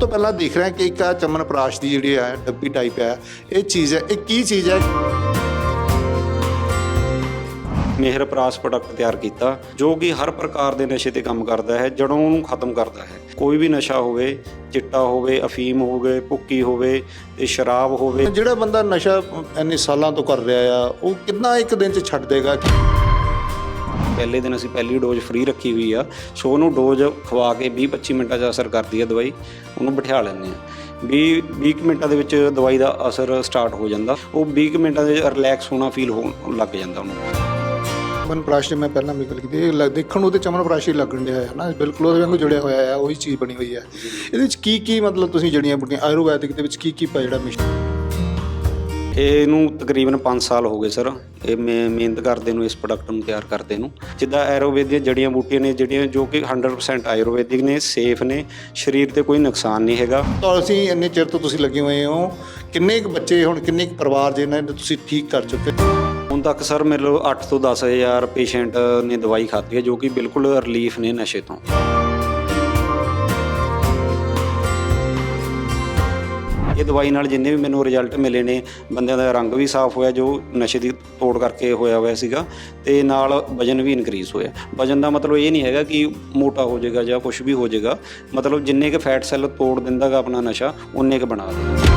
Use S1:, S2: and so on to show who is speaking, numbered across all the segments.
S1: ਤੋਂ ਪਹਿਲਾਂ ਦੇਖ ਰਹੇ ਕਿ ਇੱਕ ਆ ਚਮਨ ਪ੍ਰਾਸ਼ ਦੀ ਜਿਹੜੀ ਹੈ ਡੱਬੀ ਟਾਈਪ ਹੈ ਇਹ ਚੀਜ਼ ਹੈ। ਇਹ ਕੀ ਚੀਜ਼ ਹੈ?
S2: ਮਿਹਰ ਪ੍ਰਾਸ ਪ੍ਰੋਡਕਟ ਤਿਆਰ ਕੀਤਾ ਜੋ ਕਿ ਹਰ ਪ੍ਰਕਾਰ ਦੇ ਨਸ਼ੇ ਤੇ ਕੰਮ ਕਰਦਾ ਹੈ ਜੜੋਂ ਨੂੰ ਖਤਮ ਕਰਦਾ ਹੈ। ਕੋਈ ਵੀ ਨਸ਼ਾ ਹੋਵੇ ਚਿੱਟਾ ਹੋਵੇ ਅਫੀਮ ਹੋਵੇ ਭੁੱਕੀ ਹੋਵੇ ਤੇ ਸ਼ਰਾਬ ਹੋਵੇ।
S1: ਜਿਹੜਾ ਬੰਦਾ ਨਸ਼ਾ ਇੰਨੇ ਸਾਲਾਂ ਤੋਂ ਕਰ ਰਿਹਾ ਆ ਉਹ ਕਿੰਨਾ ਇੱਕ ਦਿਨ ਚ ਛੱਡ ਦੇਗਾ?
S2: ਪਹਿਲੇ ਦਿਨ ਅਸੀਂ ਪਹਿਲੀ ਡੋਜ਼ ਫ੍ਰੀ ਰੱਖੀ ਹੋਈ ਆ। ਸੋ ਉਹਨੂੰ ਡੋਜ਼ ਖਵਾ ਕੇ 20-25 ਮਿੰਟਾਂ 'ਚ ਅਸਰ ਕਰਦੀ ਹੈ ਦਵਾਈ। ਉਹਨੂੰ ਬਿਠਾ ਲੈਂਦੇ ਆ। 20 20 ਮਿੰਟਾਂ ਦੇ ਵਿੱਚ ਦਵਾਈ ਦਾ ਅਸਰ ਸਟਾਰਟ ਹੋ ਜਾਂਦਾ। ਉਹ 20 ਮਿੰਟਾਂ ਦੇ ਰਿਲੈਕਸ ਹੋਣਾ ਫੀਲ ਹੋਣ, ਲੱਗ ਜਾਂਦਾ ਉਹਨੂੰ।
S1: ਚਮਨ ਪ੍ਰਾਸ਼ ਮੈਂ ਪਹਿਲਾਂ ਵੀ ਗੱਲ ਕੀਤੀ। ਇਹ ਦੇਖਣ ਨੂੰ ਤੇ ਚਮਨ ਪ੍ਰਾਸ਼ ਲੱਗਣ ਡਿਆ ਹੈ ਨਾ। ਬਿਲਕੁਲ ਉਹਦੇ ਵਾਂਗੂ ਜੁੜਿਆ ਹੋਇਆ ਹੈ। ਉਹੀ ਚੀਜ਼ ਬਣੀ ਹੋਈ ਹੈ। ਇਹਦੇ ਵਿੱਚ ਕੀ ਕੀ ਮਤਲਬ ਤੁਸੀਂ ਜੜੀਆਂ ਬੁੱਟੀਆਂ ਆਯੁਰਵੈਦਿਕ ਦੇ ਵਿੱਚ ਕੀ ਕੀ ਪਾ ਜਿਹੜਾ ਮਿਸ਼ਨ
S2: ਇਹਨੂੰ ਤਕਰੀਬਨ 5 ਸਾਲ ਹੋ ਗਏ ਸਰ। ਇਹ ਮੈਂ ਮਿਹਨਤ ਕਰਦੇ ਨੂੰ ਇਸ ਪ੍ਰੋਡਕਟ ਨੂੰ ਤਿਆਰ ਕਰਦੇ ਨੂੰ। ਜਿੱਦਾਂ ਦੀਆਂ ਜੜੀਆਂ ਬੂਟੀਆਂ ਨੇ ਜਿਹੜੀਆਂ ਜੋ ਕਿ 100% ਆਯੁਰਵੈਦਿਕ ਨੇ ਸੇਫ ਨੇ ਸਰੀਰ ਤੇ ਕੋਈ ਨੁਕਸਾਨ ਨਹੀਂ ਹੈਗਾ।
S1: ਤਾਂ ਅਸੀਂ ਇੰਨੇ ਚਿਰ ਤੋਂ ਤੁਸੀਂ ਲੱਗੇ ਹੋਏ ਹੋ। ਕਿੰਨੇ ਕੁ ਬੱਚੇ ਹੁਣ ਕਿੰਨੇ ਕੁ ਪਰਿਵਾਰ ਜਿਹਨਾਂ ਨੂੰ ਤੁਸੀਂ ਠੀਕ ਕਰ ਚੁੱਕੇ
S2: ਹੁਣ ਤੱਕ ਸਰ ਮੇਰੇ ਲੋ 8 ਤੋਂ 10000 ਪੇਸ਼ੈਂਟ ਨੇ ਦਵਾਈ ਖਾਧੀ ਹੈ ਜੋ ਕਿ ਬਿਲਕੁਲ ਰਿਲੀਫ ਨੇ ਨਸ਼ੇ ਤੋਂ। ਇਹ ਦਵਾਈ ਨਾਲ ਜਿੰਨੇ ਵੀ ਮੈਨੂੰ ਰਿਜ਼ਲਟ ਮਿਲੇ ਨੇ, ਬੰਦਿਆਂ ਦਾ ਰੰਗ ਵੀ ਸਾਫ਼ ਹੋਇਆ, ਜੋ ਨਸ਼ੇ ਦੀ ਤੋੜ ਕਰਕੇ ਹੋਇਆ ਹੋਇਆ ਸੀਗਾ, ਤੇ ਨਾਲ ਵਜਨ ਵੀ ਇਨਕਰੀਜ਼ ਹੋਇਆ। ਵਜਨ ਦਾ ਮਤਲਬ ਇਹ ਨਹੀਂ ਹੈਗਾ ਕਿ ਮੋਟਾ ਹੋ ਜਾਏਗਾ ਜਾਂ ਕੁਝ ਵੀ ਹੋ ਜਾਏਗਾ। ਮਤਲਬ ਜਿੰਨੇ ਕੁ ਫੈਟ ਸੈੱਲ ਤੋੜ ਦਿੰਦਾਗਾ ਆਪਣਾ ਨਸ਼ਾ ਉਨੇ ਕੁ ਬਣਾ ਦਿੰਦਾ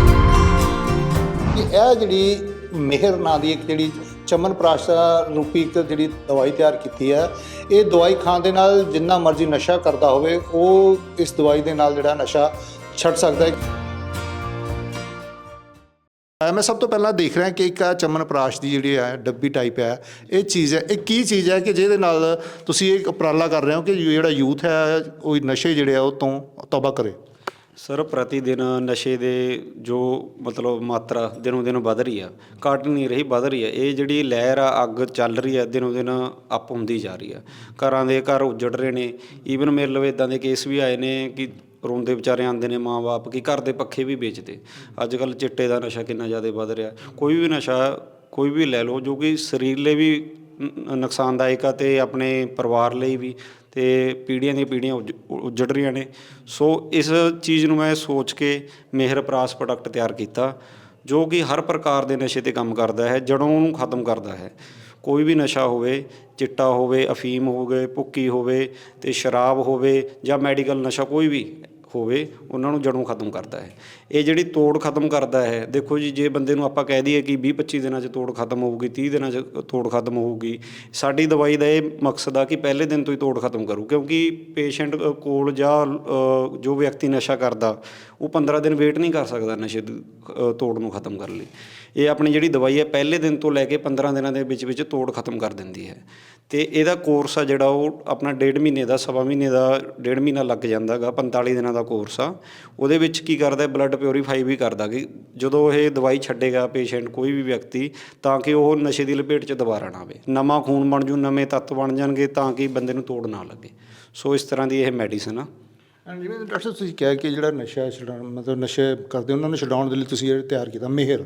S1: ਇਹ ਜਿਹੜੀ ਮਿਹਰ ਨਾਂ ਦੀ ਇੱਕ ਜਿਹੜੀ ਚਮਨ ਪ੍ਰਾਸ਼ਾ ਰੂਪੀ ਇੱਕ ਜਿਹੜੀ ਦਵਾਈ ਤਿਆਰ ਕੀਤੀ ਹੈ, ਇਹ ਦਵਾਈ ਖਾਣ ਦੇ ਨਾਲ ਜਿੰਨਾ ਮਰਜ਼ੀ ਨਸ਼ਾ ਕਰਦਾ ਹੋਵੇ, ਉਹ ਇਸ ਦਵਾਈ ਦੇ ਨਾਲ ਜਿਹੜਾ ਨਸ਼ਾ ਛੱਡ ਸਕਦਾ ਹੈ। ਮੈਂ ਸਭ ਤੋਂ ਪਹਿਲਾਂ ਦੇਖ ਰਿਹਾ ਕਿ ਇੱਕ ਆ ਚਮਨ ਪ੍ਰਾਸ਼ ਦੀ ਜਿਹੜੀ ਹੈ ਡੱਬੀ ਟਾਈਪ ਹੈ ਇਹ ਚੀਜ਼ ਹੈ। ਇਹ ਕੀ ਚੀਜ਼ ਹੈ ਕਿ ਜਿਹਦੇ ਨਾਲ ਤੁਸੀਂ ਇੱਕ ਉਪਰਾਲਾ ਕਰ ਰਹੇ ਹੋ ਕਿ ਜਿਹੜਾ ਯੂਥ ਹੈ, ਉਹ ਨਸ਼ੇ ਜਿਹੜੇ ਆ, ਉਹ ਤੋਂ ਤੌਬਾ ਕਰੇ?
S2: ਸਰ ਪ੍ਰਤੀ ਦਿਨ ਨਸ਼ੇ ਦੇ ਜੋ ਮਤਲਬ ਮਾਤਰਾ ਦਿਨੋਂ ਦਿਨ ਵਧ ਰਹੀ ਆ, ਘਟ ਨਹੀਂ ਰਹੀ, ਵਧ ਰਹੀ ਆ, ਇਹ ਜਿਹੜੀ ਲਹਿਰ ਆ, ਅੱਗ ਚੱਲ ਰਹੀ ਆ, ਦਿਨੋਂ ਦਿਨ ਅਪ ਹੁੰਦੀ ਜਾ ਰਹੀ ਆ। ਘਰਾਂ ਦੇ ਘਰ ਉਜੜ ਰਹੇ ਨੇ। ਈਵਨ ਮੇਰੇ ਲਵੇ ਇਦਾਂ ਦੇ ਕੇਸ ਵੀ ਆਏ ਨੇ ਕਿ ਰੋਂਦੇ ਵਿਚਾਰੇ ਆਉਂਦੇ ਨੇ ਮਾਂ-ਬਾਪ ਕਿ ਘਰ ਦੇ ਪੱਖੇ ਵੀ ਵੇਚਦੇ। ਅੱਜ ਕੱਲ ਚਿੱਟੇ ਦਾ ਨਸ਼ਾ ਕਿੰਨਾ ਜ਼ਿਆਦਾ ਵੱਧ ਰਿਹਾ। ਕੋਈ ਵੀ ਨਸ਼ਾ, ਕੋਈ ਵੀ ਲੈ ਲਓ, ਜੋ ਕਿ ਸਰੀਰ ਲਈ ਵੀ ਨੁਕਸਾਨਦਾਇਕ ਆ ਤੇ ਆਪਣੇ ਪਰਿਵਾਰ ਲਈ ਵੀ ਤੇ ਪੀੜ੍ਹੀਆਂ ਦੀਆਂ ਪੀੜ੍ਹੀਆਂ ਉਜ- ਉਜੜ ਰਹੀਆਂ ਨੇ। ਸੋ ਇਸ ਚੀਜ਼ ਨੂੰ ਮੈਂ ਸੋਚ ਕੇ ਮਿਹਰ ਪ੍ਰਾਸ ਪ੍ਰੋਡਕਟ ਤਿਆਰ ਕੀਤਾ, ਜੋ ਕਿ ਹਰ ਪ੍ਰਕਾਰ ਦੇ ਨਸ਼ੇ ਤੇ ਕੰਮ ਕਰਦਾ ਹੈ ਜੜੋਂ ਨੂੰ ਖਤਮ ਕਰਦਾ ਹੈ। ਕੋਈ ਵੀ ਨਸ਼ਾ ਹੋਵੇ, ਚਿੱਟਾ ਹੋਵੇ, ਅਫੀਮ ਹੋਵੇ, ਭੁੱਕੀ ਹੋਵੇ ਤੇ ਸ਼ਰਾਬ ਹੋਵੇ ਜਾਂ ਮੈਡੀਕਲ ਨਸ਼ਾ ਕੋਈ ਵੀ ਹੋਵੇ ਉਹਨਾਂ ਨੂੰ ਜੜੋਂ ਖਤਮ ਕਰਦਾ ਹੈ। ਇਹ ਜਿਹੜੀ ਤੋੜ ਖਤਮ ਕਰਦਾ ਹੈ ਦੇਖੋ ਜੀ ਜੇ ਬੰਦੇ ਨੂੰ ਆਪਾਂ ਕਹਿ ਦਈਏ ਕਿ 20 25 ਦਿਨਾਂ 'ਚ ਤੋੜ ਖਤਮ ਹੋਊਗੀ 30 ਦਿਨਾਂ 'ਚ ਤੋੜ ਖਤਮ ਹੋਊਗੀ ਸਾਡੀ ਦਵਾਈ ਦਾ ਇਹ ਮਕਸਦ ਆ ਕਿ ਪਹਿਲੇ ਦਿਨ ਤੋਂ ਹੀ ਤੋੜ ਖਤਮ ਕਰੂ ਕਿਉਂਕਿ ਪੇਸ਼ੈਂਟ ਕੋਲ ਜਾਂ ਜੋ ਵਿਅਕਤੀ ਨਸ਼ਾ ਕਰਦਾ ਉਹ 15 ਦਿਨ ਵੇਟ ਨਹੀਂ ਕਰ ਸਕਦਾ ਨਸ਼ੇ ਦੀ ਅ, ਤੋੜ ਨੂੰ ਖਤਮ ਕਰਨ ਲਈ। ਇਹ ਆਪਣੀ ਜਿਹੜੀ ਦਵਾਈ ਹੈ ਪਹਿਲੇ ਦਿਨ ਤੋਂ ਲੈ ਕੇ 15 ਦਿਨਾਂ ਦੇ ਵਿੱਚ ਵਿੱਚ ਤੋੜ ਖਤਮ ਕਰ ਦਿੰਦੀ ਹੈ। ਤੇ ਇਹਦਾ ਕੋਰਸ ਆ ਜਿਹੜਾ ਉਹ ਆਪਣਾ ਡੇਢ ਮਹੀਨੇ ਦਾ, ਸਵਾ ਮਹੀਨੇ ਦਾ, ਡੇਢ ਮਹੀਨਾ ਲੱਗ ਜਾਂਦਾਗਾ 45 ਦਿਨਾਂ ਦਾ ਕੋਰਸ ਆ। ਉਹਦੇ ਵਿੱਚ ਕੀ ਕਰਦਾ ਬਲੱਡ ਪਿਓਰੀਫਾਈ ਵੀ ਕਰਦਾ ਕਿ ਜਦੋਂ ਇਹ ਦਵਾਈ ਛੱਡੇਗਾ ਪੇਸ਼ੈਂਟ ਕੋਈ ਵੀ ਵਿਅਕਤੀ, ਤਾਂ ਕਿ ਉਹ ਨਸ਼ੇ ਦੀ ਲਪੇਟ 'ਚ ਦੁਬਾਰਾ ਨਾ ਆਵੇ। ਨਵਾਂ ਖੂਨ ਬਣ ਜੂ, ਨਵੇਂ ਤੱਤ ਬਣ ਜਾਣਗੇ ਤਾਂ ਕਿ ਬੰਦੇ ਨੂੰ ਤੋੜ ਨਾ ਲੱਗੇ। ਸੋ ਇਸ ਤਰ੍ਹਾਂ ਦੀ ਇਹ ਮੈਡੀਸਨ ਆ।
S1: ਜਿਵੇਂ ਡਾਕਟਰ ਸਾਹਿਬ ਤੁਸੀਂ ਕਿਹਾ ਕਿ ਜਿਹੜਾ ਨਸ਼ਾ ਛਡਾਉਣ, ਮਤਲਬ ਨਸ਼ੇ ਕਰਦੇ ਉਹਨਾਂ ਨੂੰ ਛਡਾਉਣ ਦੇ ਲਈ ਤੁਸੀਂ ਇਹ ਤਿਆਰ ਕੀਤਾ, ਮਿਹਰ।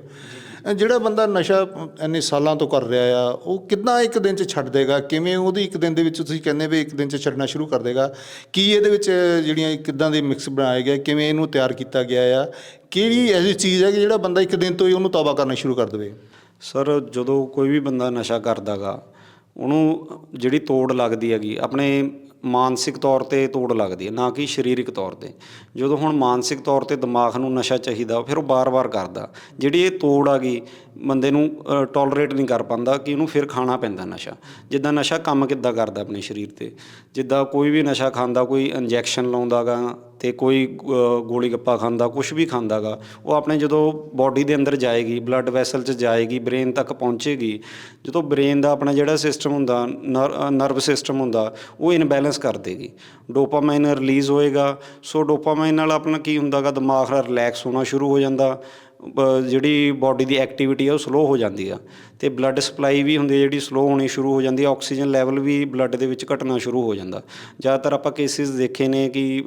S1: ਜਿਹੜਾ ਬੰਦਾ ਨਸ਼ਾ ਇੰਨੇ ਸਾਲਾਂ ਤੋਂ ਕਰ ਰਿਹਾ ਆ, ਉਹ ਕਿੰਨਾ ਇੱਕ ਦਿਨ ਚ ਛੱਡ ਦੇਗਾ? ਕਿਵੇਂ ਉਹਦੀ ਇੱਕ ਦਿਨ ਦੇ ਵਿੱਚ ਤੁਸੀਂ ਕਹਿੰਦੇ ਵੀ ਇੱਕ ਦਿਨ ਚ ਛੱਡਣਾ ਸ਼ੁਰੂ ਕਰ ਦੇਗਾ? ਕੀ ਇਹਦੇ ਵਿੱਚ ਜਿਹੜੀਆਂ ਕਿੱਦਾਂ ਦੇ ਮਿਕਸ ਬਣਾਏ ਗਏ, ਕਿਵੇਂ ਇਹਨੂੰ ਤਿਆਰ ਕੀਤਾ ਗਿਆ ਆ? ਕਿਹੜੀ ਐਸੀ ਚੀਜ਼ ਹੈ ਕਿ ਜਿਹੜਾ ਬੰਦਾ ਇੱਕ ਦਿਨ ਤੋਂ ਹੀ ਉਹਨੂੰ ਤੌਬਾ ਕਰਨਾ ਸ਼ੁਰੂ ਕਰ ਦੇਵੇ?
S2: ਸਰ, ਜਦੋਂ ਕੋਈ ਵੀ ਬੰਦਾ ਨਸ਼ਾ ਕਰਦਾਗਾ ਉਹਨੂੰ ਜਿਹੜੀ ਤੋੜ ਲੱਗਦੀ ਹੈਗੀ, ਆਪਣੇ ਮਾਨਸਿਕ ਤੌਰ ਤੇ ਤੋੜ ਲੱਗਦੀ ਹੈ, ਨਾ ਕਿ ਸਰੀਰਕ ਤੌਰ ਤੇ। ਜਦੋਂ ਹੁਣ ਮਾਨਸਿਕ ਤੌਰ ਤੇ ਦਿਮਾਗ ਨੂੰ ਨਸ਼ਾ ਚਾਹੀਦਾ, ਫਿਰ ਉਹ ਬਾਰ-ਬਾਰ ਕਰਦਾ। ਜਿਹੜੀ ਇਹ ਤੋੜ ਆ ਗਈ, ਬੰਦੇ ਨੂੰ ਟੋਲਰੇਟ ਨਹੀਂ ਕਰ ਪਾਉਂਦਾ ਕਿ ਉਹਨੂੰ ਫਿਰ ਖਾਣਾ ਪੈਂਦਾ ਨਸ਼ਾ। ਜਿੱਦਾਂ ਨਸ਼ਾ ਕੰਮ ਕਿੱਦਾਂ ਕਰਦਾ ਆਪਣੇ ਸਰੀਰ ਤੇ? ਜਿੱਦਾਂ ਕੋਈ ਵੀ ਨਸ਼ਾ ਖਾਂਦਾ, ਕੋਈ ਇੰਜੈਕਸ਼ਨ ਲਾਉਂਦਾਗਾ ਤੇ ਕੋਈ ਅ, ਗੋਲੀ ਗੱਪਾ ਖਾਂਦਾ ਕੁਝ ਵੀ ਖਾਂਦਾਗਾ ਉਹ ਆਪਣੇ ਜਦੋਂ ਬਾਡੀ ਦੇ ਅੰਦਰ ਜਾਏਗੀ ਬਲੱਡ ਵੈਸਲ 'ਚ ਜਾਏਗੀ ਬ੍ਰੇਨ ਤੱਕ ਪਹੁੰਚੇਗੀ ਜਦੋਂ ਬ੍ਰੇਨ ਦਾ ਆਪਣਾ ਜਿਹੜਾ ਸਿਸਟਮ ਹੁੰਦਾ ਨਰਵ ਸਿਸਟਮ ਹੁੰਦਾ ਉਹ ਇਨਬੈਲੈਂਸ ਕਰ ਦੇਗੀ। ਡੋਪਾਮਾਈਨ ਰਿਲੀਜ਼ ਹੋਏਗਾ ਸੋ ਡੋਪਾਮਾਈਨ ਨਾਲ ਆਪਣਾ ਕੀ ਹੁੰਦਾਗਾ ਦਿਮਾਗ ਦਾ ਰਿਲੈਕਸ ਹੋਣਾ ਸ਼ੁਰੂ ਹੋ ਜਾਂਦਾ ਜਿਹੜੀ ਬਾਡੀ ਦੀ ਐਕਟੀਵਿਟੀ ਆ ਉਹ ਸਲੋ ਹੋ ਜਾਂਦੀ ਆ। ਤੇ ਬਲੱਡ ਸਪਲਾਈ ਵੀ ਹੁੰਦੀ ਹੈ ਜਿਹੜੀ ਸਲੋ ਹੋਣੀ ਸ਼ੁਰੂ ਹੋ ਜਾਂਦੀ ਆ ਆਕਸੀਜਨ ਲੈਵਲ ਵੀ ਬਲੱਡ ਦੇ ਵਿੱਚ ਘਟਣਾ ਸ਼ੁਰੂ ਹੋ ਜਾਂਦਾ। ਜ਼ਿਆਦਾਤਰ ਆਪਾਂ ਕੇਸਿਸ ਦੇਖੇ ਨੇ ਕਿ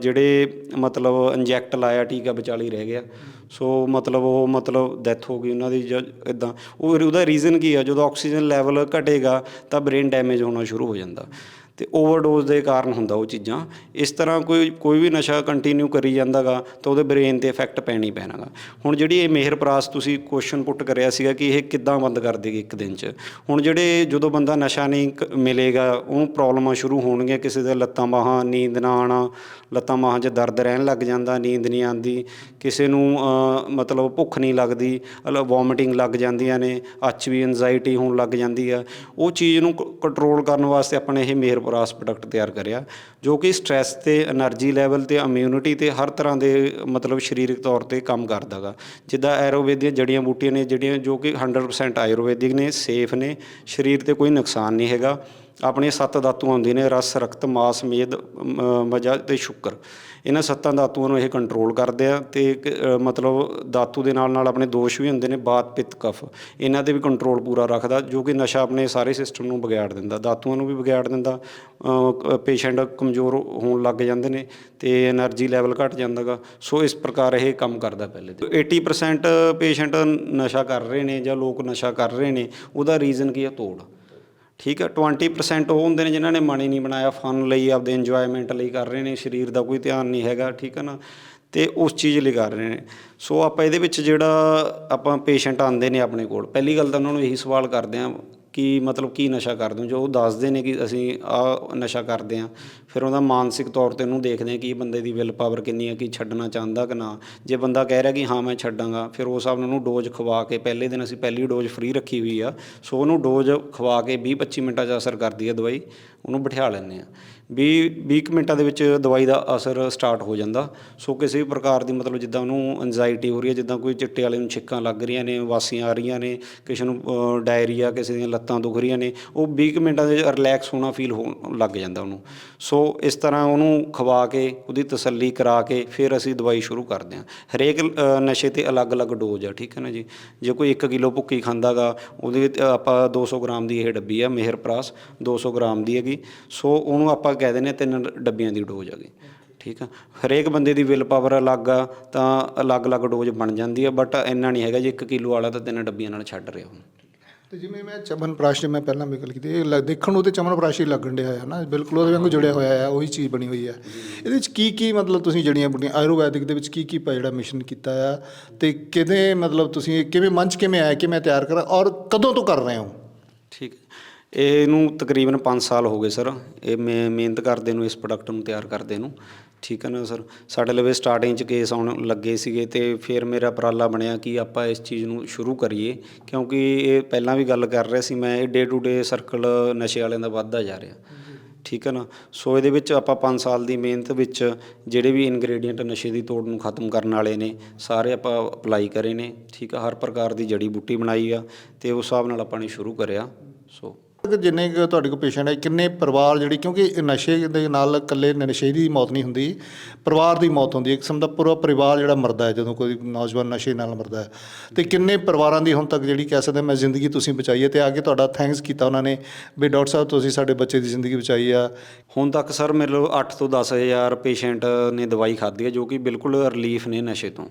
S2: ਜਿਹੜੇ ਮਤਲਬ ਇੰਜੈਕਟ ਲਾਇਆ ਟੀਕਾ ਵਿਚਾਲੀ ਰਹਿ ਗਿਆ, ਸੋ ਮਤਲਬ ਉਹ ਮਤਲਬ ਡੈਥ ਹੋ ਗਈ ਉਹਨਾਂ ਦੀ ਜਾਂ ਇਦਾਂ ਉਹ ਉਹਦਾ ਰੀਜ਼ਨ ਕੀ ਆ? ਜਦੋਂ ਆਕਸੀਜਨ ਲੈਵਲ ਘਟੇਗਾ ਤਾਂ ਬ੍ਰੇਨ ਡੈਮੇਜ ਹੋਣਾ ਸ਼ੁਰੂ ਹੋ ਜਾਂਦਾ। ਅਤੇ ਓਵਰਡੋਜ਼ ਦੇ ਕਾਰਨ ਹੁੰਦਾ ਉਹ ਚੀਜ਼ਾਂ। ਇਸ ਤਰ੍ਹਾਂ ਕੋਈ ਕੋਈ ਵੀ ਨਸ਼ਾ ਕੰਟੀਨਿਊ ਕਰੀ ਜਾਂਦਾ ਗਾ ਤਾਂ ਉਹਦੇ ਬ੍ਰੇਨ ਤੇ ਇਫੈਕਟ ਪੈਣੀ ਪੈਣਾ ਗਾ ਹੁਣ ਜਿਹੜੀ ਇਹ ਮਿਹਰਪਰਾਸ ਤੁਸੀਂ ਕੁਐਸਚਨ ਪੁੱਟ ਕਰਿਆ ਸੀਗਾ ਕਿ ਇਹ ਕਿੱਦਾਂ ਬੰਦ ਕਰ ਦੇਗੀ ਇੱਕ ਦਿਨ 'ਚ। ਹੁਣ ਜਿਹੜੇ ਜਦੋਂ ਬੰਦਾ ਨਸ਼ਾ ਨਹੀਂ ਕ- ਮਿਲੇਗਾ, ਉਹਨੂੰ ਪ੍ਰੋਬਲਮਾਂ ਸ਼ੁਰੂ ਹੋਣਗੀਆਂ ਕਿਸੇ ਦੇ ਲੱਤਾਂ ਬਾਹਾਂ, ਨੀਂਦ ਨਾ ਆਉਣਾ, ਲੱਤਾਂ ਬਾਹਾਂ 'ਚ ਦਰਦ ਰਹਿਣ ਲੱਗ ਜਾਂਦਾ, ਨੀਂਦ ਨਹੀਂ ਆਉਂਦੀ, ਕਿਸੇ ਨੂੰ ਮਤਲਬ ਭੁੱਖ ਨਹੀਂ ਲੱਗਦੀ ਵੋਮਿਟਿੰਗ ਲੱਗ ਜਾਂਦੀਆਂ ਨੇ, ਅੱਛ ਵੀ ਐਂਜ਼ਾਈਟੀ ਹੋਣ ਲੱਗ ਜਾਂਦੀ ਆ। ਉਹ ਚੀਜ਼ ਨੂੰ ਕੰਟਰੋਲ ਕਰਨ ਵਾਸਤੇ ਆਪਣੇ ਇਹ ਮਿਹਰ ਪੋਰਾਸ ਪ੍ਰੋਡਕਟ ਤਿਆਰ ਕਰਿਆ, ਜੋ ਕਿ ਸਟ्रेस ਤੇ એનર્ਜੀ ਲੈਵਲ ਤੇ ਇਮਿਊਨਿਟੀ ਤੇ ਹਰ ਤਰ੍ਹਾਂ ਦੇ ਮਤਲਬ ਸਰੀਰਕ ਤੌਰ ਤੇ ਕੰਮ ਕਰਦਾਗਾ ਜਿੱਦਾਂ ਐਰੋਵੇਦ ਦੀਆਂ ਜੜੀਆਂ ਬੂਟੀਆਂ ਨੇ, ਜਿਹੜੀਆਂ ਜੋ ਕਿ 100% ਆਯੁਰਵੇਦਿਕ ਨੇ ਸੇਫ ਨੇ, ਸਰੀਰ ਤੇ ਕੋਈ ਨੁਕਸਾਨ ਨਹੀਂ ਹੈਗਾ। ਆਪਣੀਆਂ ਸੱਤ ਧਾਤੂਆਂ ਹੁੰਦੀਆਂ ਨੇ, ਰਸ, ਰਕਤ, ਮਾਸ, ਮੇਦ ਮਜਾ ਤੇ ਸ਼ੁਕਰ। ਇਹਨਾਂ ਸੱਤਾਂ ਦਾਤੂਆਂ ਨੂੰ ਇਹ ਕੰਟਰੋਲ ਕਰਦੇ ਆ ਤੇ ਮਤਲਬ ਦਾਤੂ ਦੇ ਨਾਲ ਨਾਲ ਆਪਣੇ ਦੋਸ਼ ਵੀ ਹੁੰਦੇ ਨੇ, ਬਾਤ, ਪਿੱਤ, ਕਫ। ਇਹਨਾਂ ਤੇ ਵੀ ਕੰਟਰੋਲ ਪੂਰਾ ਰੱਖਦਾ, ਜੋ ਕਿ ਨਸ਼ਾ ਆਪਣੇ ਸਾਰੇ ਸਿਸਟਮ ਨੂੰ ਵਿਗਾੜ ਦਿੰਦਾ। ਦਾਤੂਆਂ ਨੂੰ ਵੀ ਵਿਗਾੜ ਦਿੰਦਾ ਪੇਸ਼ੈਂਟ ਕਮਜ਼ੋਰ ਹੋਣ ਲੱਗ ਜਾਂਦੇ ਨੇ ਤੇ એનર્ਜੀ ਲੈਵਲ ਘਟ ਜਾਂਦਾਗਾ। ਸੋ ਇਸ ਪ੍ਰਕਾਰ ਇਹ ਕੰਮ ਕਰਦਾ ਪਹਿਲੇ ਤੇ। 80% ਪੇਸ਼ੈਂਟ ਨਸ਼ਾ ਕਰ ਰਹੇ ਨੇ ਜਾਂ ਲੋਕ ਨਸ਼ਾ ਕਰ ਰਹੇ ਨੇ, ਉਹਦਾ ਰੀਜ਼ਨ ਕੀ ਹੈ ਤੋੜ। ਠੀਕ ਹੈ 20% ਉਹ ਹੁੰਦੇ ਨੇ ਜਿਨ੍ਹਾਂ ਨੇ ਮਨ ਹੀ ਨਹੀਂ ਬਣਾਇਆ ਫਨ ਲਈ, ਆਪਦੇ ਇੰਜੋਇਮੈਂਟ ਲਈ ਕਰ ਰਹੇ ਨੇ, ਸਰੀਰ ਦਾ ਕੋਈ ਧਿਆਨ ਨਹੀਂ ਹੈਗਾ, ਠੀਕ ਹੈ ਨਾ? ਤੇ ਉਸ ਚੀਜ਼ ਲਈ ਕਰ ਰਹੇ ਨੇ। ਸੋ ਆਪਾਂ ਇਹਦੇ ਵਿੱਚ ਜਿਹੜਾ ਆਪਾਂ ਪੇਸ਼ੈਂਟ ਆਉਂਦੇ ਨੇ ਆਪਣੇ ਕੋਲ, ਪਹਿਲੀ ਗੱਲ ਤਾਂ ਉਹਨਾਂ ਨੂੰ ਇਹੀ ਸਵਾਲ ਕਰਦੇ ਆ ਕਿ ਮਤਲਬ ਕੀ ਨਸ਼ਾ ਕਰਦੇ ਹੋ? ਜੋ ਉਹ ਦੱਸਦੇ ਨੇ ਕਿ ਅਸੀਂ ਆ ਨਸ਼ਾ ਕਰਦੇ ਆ ਫਿਰ ਉਹਦਾ ਮਾਨਸਿਕ ਤੌਰ ਤੇ ਉਹਨੂੰ ਦੇਖਦੇ ਆ ਕਿ ਇਹ ਬੰਦੇ ਦੀ ਵਿਲ ਪਾਵਰ ਕਿੰਨੀ ਹੈ, ਕਿ ਛੱਡਣਾ ਚਾਹੁੰਦਾ ਕਿ ਨਾ। ਜੇ ਬੰਦਾ ਕਹਿ ਰਿਹਾ ਕਿ ਹਾਂ, ਮੈਂ ਛੱਡਾਂਗਾ, ਫਿਰ ਉਸ ਹਿਸਾਬ ਨਾਲ ਉਹਨੂੰ ਡੋਜ਼ ਖਵਾ ਕੇ, ਪਹਿਲੇ ਦਿਨ ਅਸੀਂ ਪਹਿਲੀ ਡੋਜ਼ ਫ੍ਰੀ ਰੱਖੀ ਹੋਈ ਆ, ਸੋ ਉਹਨੂੰ ਡੋਜ਼ ਖਵਾ ਕੇ 20 25 ਮਿੰਟਾਂ 'ਚ ਅਸਰ ਕਰਦੀ ਹੈ ਦਵਾਈ, ਉਹਨੂੰ ਬਿਠਾ ਲੈਂਦੇ ਆ ਵੀਹ ਵੀਹ ਕੁ ਮਿੰਟਾਂ ਦੇ ਵਿੱਚ ਦਵਾਈ ਦਾ ਅਸਰ ਸਟਾਰਟ ਹੋ ਜਾਂਦਾ। ਸੋ ਕਿਸੇ ਵੀ ਪ੍ਰਕਾਰ ਦੀ ਮਤਲਬ ਜਿੱਦਾਂ ਉਹਨੂੰ ਐਂਜ਼ਾਈਟੀ ਹੋ ਰਹੀ ਹੈ, ਜਿੱਦਾਂ ਕੋਈ ਚਿੱਟੇ ਵਾਲੇ ਨੂੰ ਛਿੱਕਾਂ ਲੱਗ ਰਹੀਆਂ ਨੇ, ਵਾਸੀਆਂ ਆ ਰਹੀਆਂ ਨੇ, ਕਿਸੇ ਨੂੰ ਡਾਇਰੀਆ ਕਿਸੇ ਦੀਆਂ ਲੱਤਾਂ ਦੁਖ ਰਹੀਆਂ ਨੇ, ਉਹ 20 ਕੁ ਮਿੰਟਾਂ ਦੇ ਵਿੱਚ ਰਿਲੈਕਸ ਹੋਣਾ ਫੀਲ ਹੋਣ ਲੱਗ ਜਾਂਦਾ ਉਹਨੂੰ। ਸੋ ਇਸ ਤਰ੍ਹਾਂ ਉਹਨੂੰ ਖਵਾ ਕੇ, ਉਹਦੀ ਤਸੱਲੀ ਕਰਾ ਕੇ ਫਿਰ ਅਸੀਂ ਦਵਾਈ ਸ਼ੁਰੂ ਕਰਦੇ ਹਾਂ। ਹਰੇਕ ਨਸ਼ੇ ਤੇ ਅਲੱਗ-ਅਲੱਗ ਡੋਜ਼ ਆ, ਠੀਕ ਹੈ ਨਾ ਜੀ? ਜੇ ਕੋਈ 1 ਕਿਲੋ ਭੁੱਕੀ ਖਾਂਦਾਗਾ ਉਹਦੇ ਤੇ ਆਪਾਂ 200 ਗ੍ਰਾਮ ਦੀ ਇਹ ਡੱਬੀ ਆ, ਮਿਹਰ ਪ੍ਰਾਸ 200 ਗ੍ਰਾਮ ਦੀ ਹੈਗੀ। ਸੋ ਉਹਨੂੰ ਆਪਾਂ ਕਹਿ ਦਿੰਦੇ ਤਿੰਨ ਡੱਬੀਆਂ ਦੀ ਡੋਜ਼ ਹੈਗੀ ਠੀਕ ਆ? ਹਰੇਕ ਬੰਦੇ ਦੀ ਵਿਲ ਪਾਵਰ ਅਲੱਗ ਆ ਤਾਂ ਅਲੱਗ-ਅਲੱਗ ਡੋਜ਼ ਬਣ ਜਾਂਦੀ ਆ ਬਟ ਇੰਨਾ ਨਹੀਂ ਹੈਗਾ ਜੀ 1 ਕਿਲੋ ਵਾਲਾ ਤਾਂ ਤਿੰਨ ਡੱਬੀਆਂ ਨਾਲ ਛੱਡ ਰਿਹਾ ਹੁਣ।
S1: ਤੇ ਜਿਵੇਂ ਮੈਂ ਚਮਨ ਪ੍ਰਾਸ਼ ਮੈਂ ਪਹਿਲਾਂ ਵੀ ਗੱਲ ਕੀਤੀ ਇਹ ਦੇਖਣ ਨੂੰ ਤੇ ਚਮਨ ਪ੍ਰਾਸ਼ ਹੀ ਲੱਗਣ ਡਿਆ ਹੈ ਨਾ ਬਿਲਕੁਲ ਉਹਦੇ ਵਾਂਗੂ ਜੁੜਿਆ ਹੋਇਆ ਹੈ ਉਹੀ ਚੀਜ਼ ਬਣੀ ਹੋਈ ਹੈ ਇਹਦੇ ਵਿੱਚ ਕੀ ਕੀ ਮਤਲਬ ਤੁਸੀਂ ਜੜੀਆਂ ਬੁੱਟੀਆਂ ਆਯੁਰਵੈਦਿਕ ਦੇ ਵਿੱਚ ਕੀ ਕੀ ਪਾ ਜਿਹੜਾ ਮਿਸ਼ਨ ਕੀਤਾ ਆ ਤੇ ਕਿਵੇਂ ਮਤਲਬ ਤੁਸੀਂ ਕਿਵੇਂ ਮੰਚ ਕਿਵੇਂ ਆਇਆ ਕਿ ਮੈਂ ਤਿਆਰ ਕਰਾਂ ਔਰ ਕਦੋਂ ਤੋਂ ਕਰ ਰਹੇ ਹੋ?
S2: ਠੀਕ। ਹੈ ਇਹਨੂੰ ਤਕਰੀਬਨ ਪੰਜ ਸਾਲ ਹੋ ਗਏ, ਸਰ। ਇਹ ਮੈਂ ਮਿਹਨਤ ਕਰਦੇ ਨੂੰ, ਇਸ ਪ੍ਰੋਡਕਟ ਨੂੰ, ਤਿਆਰ ਕਰਦੇ ਨੂੰ। ਠੀਕ ਹੈ ਨਾ, ਸਰ? ਸਾਡੇ ਲਵੇ ਸਟਾਰਟਿੰਗ 'ਚ ਕੇਸ ਆਉਣ ਲੱਗੇ ਸੀਗੇ ਅਤੇ ਫਿਰ ਮੇਰਾ ਉਪਰਾਲਾ ਬਣਿਆ ਕਿ ਆਪਾਂ ਇਸ ਚੀਜ਼ ਨੂੰ ਸ਼ੁਰੂ ਕਰੀਏ। ਕਿਉਂਕਿ ਇਹ ਪਹਿਲਾਂ ਵੀ ਗੱਲ ਕਰ ਰਿਹਾ ਸੀ, ਮੈਂ ਇਹ ਡੇ ਟੂ ਡੇ ਸਰਕਲ ਨਸ਼ੇ ਵਾਲਿਆਂ ਦਾ ਵੱਧਦਾ ਜਾ ਰਿਹਾ। ਠੀਕ ਹੈ ਨਾ? ਸੋ ਇਹਦੇ ਵਿੱਚ ਆਪਾਂ 5 ਸਾਲ ਦੀ ਮਿਹਨਤ ਵਿੱਚ ਜਿਹੜੇ ਵੀ ਇਨਗਰੀਡੀਅੰਟ ਨਸ਼ੇ ਦੀ ਤੋੜ ਨੂੰ ਖਤਮ ਕਰਨ ਵਾਲੇ ਨੇ, ਸਾਰੇ ਆਪਾਂ ਅਪਲਾਈ ਕਰੇ ਨੇ। ਠੀਕ ਆ ਹਰ ਪ੍ਰਕਾਰ ਦੀ ਜੜੀ ਬੂਟੀ ਬਣਾਈ ਆ ਤੇ ਉਸ ਹਿਸਾਬ ਨਾਲ ਆਪਾਂ ਨੇ ਸ਼ੁਰੂ ਕਰਿਆ। ਸੋ
S1: ਕਿ ਜਿੰਨੇ ਕੁ ਤੁਹਾਡੇ ਕੋਲ ਪੇਸ਼ੈਂਟ ਹੈ, ਕਿੰਨੇ ਪਰਿਵਾਰ ਜਿਹੜੇ, ਕਿਉਂਕਿ ਨਸ਼ੇ ਦੇ ਨਾਲ ਇਕੱਲੇ ਨਸ਼ੇ ਦੀ ਮੌਤ ਨਹੀਂ ਹੁੰਦੀ, ਪਰਿਵਾਰ ਦੀ ਮੌਤ ਹੁੰਦੀ ਹੈ। ਇੱਕ ਕਿਸਮ ਦਾ ਪੂਰਾ ਪਰਿਵਾਰ ਜਿਹੜਾ ਮਰਦਾ ਹੈ, ਜਦੋਂ ਕੋਈ ਨੌਜਵਾਨ ਨਸ਼ੇ ਨਾਲ ਮਰਦਾ ਹੈ। ਤੇ ਕਿੰਨੇ ਪਰਿਵਾਰਾਂ ਦੀ ਹੁਣ ਤੱਕ ਜਿਹੜੀ ਕਹਿ ਸਕਦੇ ਮੈਂ ਜ਼ਿੰਦਗੀ ਤੁਸੀਂ ਬਚਾਈ ਹੈ, ਤੇ ਆ ਕੇ ਤੁਹਾਡਾ ਥੈਂਕਸ ਕੀਤਾ ਉਹਨਾਂ ਨੇ ਵੀ ਡਾਕਟਰ ਸਾਹਿਬ ਤੁਸੀਂ ਸਾਡੇ ਬੱਚੇ ਦੀ ਜ਼ਿੰਦਗੀ ਬਚਾਈ ਆ।
S2: ਹੁਣ ਤੱਕ ਸਰ ਮੇਰੇ ਲੋ 8 ਤੋਂ 10000 ਪੇਸ਼ੈਂਟ ਨੇ ਦਵਾਈ ਖਾਧੀ ਹੈ, ਜੋ ਕਿ ਬਿਲਕੁਲ ਰਿਲੀਫ ਨੇ ਨਸ਼ੇ ਤੋਂ।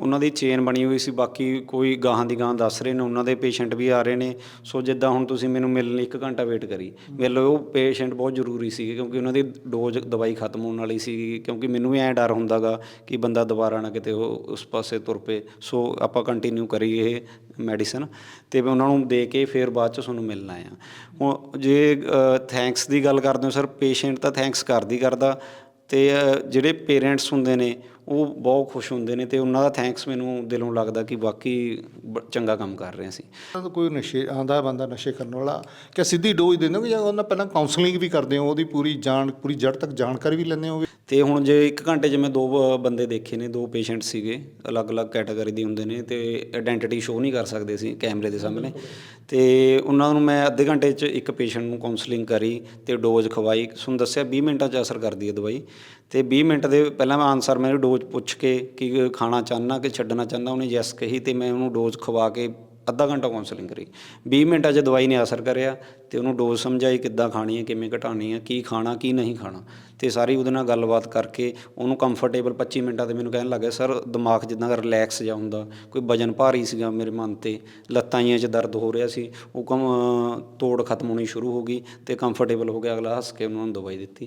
S2: ਉਹਨਾਂ ਦੀ ਚੇਨ ਬਣੀ ਹੋਈ ਸੀ, ਬਾਕੀ ਕੋਈ ਗਾਹਾਂ ਦੀ ਗਾਹਾਂ ਦੱਸ ਰਹੇ ਨੇ, ਉਹਨਾਂ ਦੇ ਪੇਸ਼ੈਂਟ ਵੀ ਆ ਰਹੇ ਨੇ। ਸੋ ਜਿੱਦਾਂ ਹੁਣ ਤੁਸੀਂ ਮੈਨੂੰ ਮਿਲਣ ਲਈ 1 ਘੰਟਾ ਵੇਟ ਕਰੀ। ਮੇਰੇ ਲਈ ਉਹ ਪੇਸ਼ੈਂਟ ਬਹੁਤ ਜ਼ਰੂਰੀ ਸੀ, ਕਿਉਂਕਿ ਉਹਨਾਂ ਦੀ ਡੋਜ਼ ਦਵਾਈ ਖਤਮ ਹੋਣ ਵਾਲੀ ਸੀ, ਕਿਉਂਕਿ ਮੈਨੂੰ ਵੀ ਐਂ ਡਰ ਹੁੰਦਾਗਾ ਕਿ ਬੰਦਾ ਦੁਬਾਰਾ ਨਾ ਕਿਤੇ ਉਹ ਉਸ ਪਾਸੇ ਤੁਰ ਪਏ। ਸੋ ਆਪਾਂ ਕੰਟੀਨਿਊ ਕਰੀਏ ਇਹ ਮੈਡੀਸਨ ਤੇ ਮੈਂ ਉਹਨਾਂ ਨੂੰ ਦੇ ਕੇ ਫਿਰ ਬਾਅਦ ਚ ਤੁਹਾਨੂੰ ਮਿਲਣਾ ਆ ਹੁਣ ਜੇ ਥੈਂਕਸ ਦੀ ਗੱਲ ਕਰਦੇ ਹੋ ਸਰ ਪੇਸ਼ੈਂਟ ਤਾਂ ਥੈਂਕਸ ਕਰਦੀ ਕਰਦਾ। ਤੇ ਜਿਹੜੇ ਪੇਰੈਂਟਸ ਹੁੰਦੇ ਨੇ ਉਹ ਬਹੁਤ ਖੁਸ਼ ਹੁੰਦੇ ਨੇ ਤੇ ਉਹਨਾਂ ਦਾ ਥੈਂਕਸ ਮੈਨੂੰ ਦਿਲੋਂ ਲੱਗਦਾ ਕਿ ਬਾਕੀ ਬ- ਚੰਗਾ ਕੰਮ ਕਰ ਰਹੇ ਸੀ।
S1: ਤਾਂ ਕੋਈ ਨਸ਼ੇ ਆਂਦਾ ਬੰਦਾ ਨਸ਼ੇ ਕਰਨ ਵਾਲਾ ਕਿ ਸਿੱਧੀ ਡੋਜ਼ ਦਿੰਦੇ ਹੋ ਜਾਂ ਉਹਨਾਂ ਪਹਿਲਾਂ ਕਾਉਂਸਲਿੰਗ ਵੀ ਕਰਦੇ ਹੋ ਉਹਦੀ ਪੂਰੀ ਜਾਣ ਪੂਰੀ ਜੜ ਤੱਕ ਜਾਣਕਾਰੀ ਵੀ ਲੈਂਦੇ ਹੋ
S2: ਤੇ ਹੁਣ ਜੇ 1 ਘੰਟੇ 'ਚ ਮੈਂ ਦੋ ਬ- ਬੰਦੇ ਦੇਖੇ ਨੇ ਦੋ ਪੇਸ਼ੈਂਟ ਸੀਗੇ ਅਲੱਗ-ਅਲੱਗ ਕੈਟਾਗਰੀ ਦੇ ਹੁੰਦੇ ਨੇ ਤੇ ਆਇਡੈਂਟੀਟੀ ਸ਼ੋ ਨਹੀਂ ਕਰ ਸਕਦੇ ਸੀ ਕੈਮਰੇ ਦੇ ਸਾਹਮਣੇ। ਤੇ ਉਹਨਾਂ ਨੂੰ ਮੈਂ ਅੱਧੇ ਘੰਟੇ 'ਚ ਇੱਕ ਪੇਸ਼ੈਂਟ ਨੂੰ ਕਾਉਂਸਲਿੰਗ ਕਰੀ ਤੇ ਡੋਜ਼ ਖਵਾਈ। ਤੁਹਾਨੂੰ ਦੱਸਿਆ 20 ਮਿੰਟਾਂ 'ਚ ਅਸਰ ਕਰਦੀ ਹੈ ਦਵਾਈ। ਤੇ 20 ਮਿੰਟ ਦੇ ਪਹਿਲਾਂ ਮੈਂ ਆਨਸਰ ਮੈਨੂੰ ਡੋਜ਼ ਪੁੱਛ ਕੇ ਕਿ ਖਾਣਾ ਚਾਹੁੰਦਾ ਕਿ ਛੱਡਣਾ ਚਾਹੁੰਦਾ, ਉਹਨੇ ਯੈਸ ਕਹੀ ਤੇ ਮੈਂ ਉਹਨੂੰ ਡੋਜ਼ ਖਵਾ ਕੇ ਅੱਧਾ ਘੰਟਾ ਕਾਉਂਸਲਿੰਗ ਕਰੀ। 20 ਮਿੰਟਾਂ 'ਚ ਦਵਾਈ ਨੇ ਅਸਰ ਕਰਿਆ ਤੇ ਉਹਨੂੰ ਡੋਜ਼ ਸਮਝਾਈ ਕਿੱਦਾਂ ਖਾਣੀ ਹੈ, ਕਿਵੇਂ ਘਟਾਣੀ ਹੈ, ਕੀ ਖਾਣਾ, ਕੀ ਨਹੀਂ ਖਾਣਾ। ਤੇ ਸਾਰੀ ਉਹਦੇ ਨਾਲ ਗੱਲਬਾਤ ਕਰਕੇ ਉਹਨੂੰ ਕੰਫਰਟੇਬਲ 25 ਮਿੰਟਾਂ ਤੇ ਮੈਨੂੰ ਕਹਿਣ ਲੱਗਾ, ਸਰ, ਦਿਮਾਗ ਜਿੱਦਾਂ ਦਾ ਰਿਲੈਕਸ ਜਿਹਾ ਹੁੰਦਾ, ਕੋਈ ਵਜਨ ਭਾਰੀ ਸੀਗਾ ਮੇਰੇ ਮਨ ਤੇ, ਲੱਤਾਂ ਜਿਹੀਆਂ 'ਚ ਦਰਦ ਹੋ ਰਿਹਾ ਸੀ, ਉਹ ਕਮ ਤੋੜ ਖਤਮ ਹੋਣੀ ਸ਼ੁਰੂ ਹੋ ਗਈ ਤੇ ਕੰਫਰਟੇਬਲ ਹੋ ਗਿਆ, ਅਗਲਾ ਹੱਸ ਕੇ ਉਹਨਾਂ ਨੂੰ ਦਵਾਈ ਦਿੱਤੀ।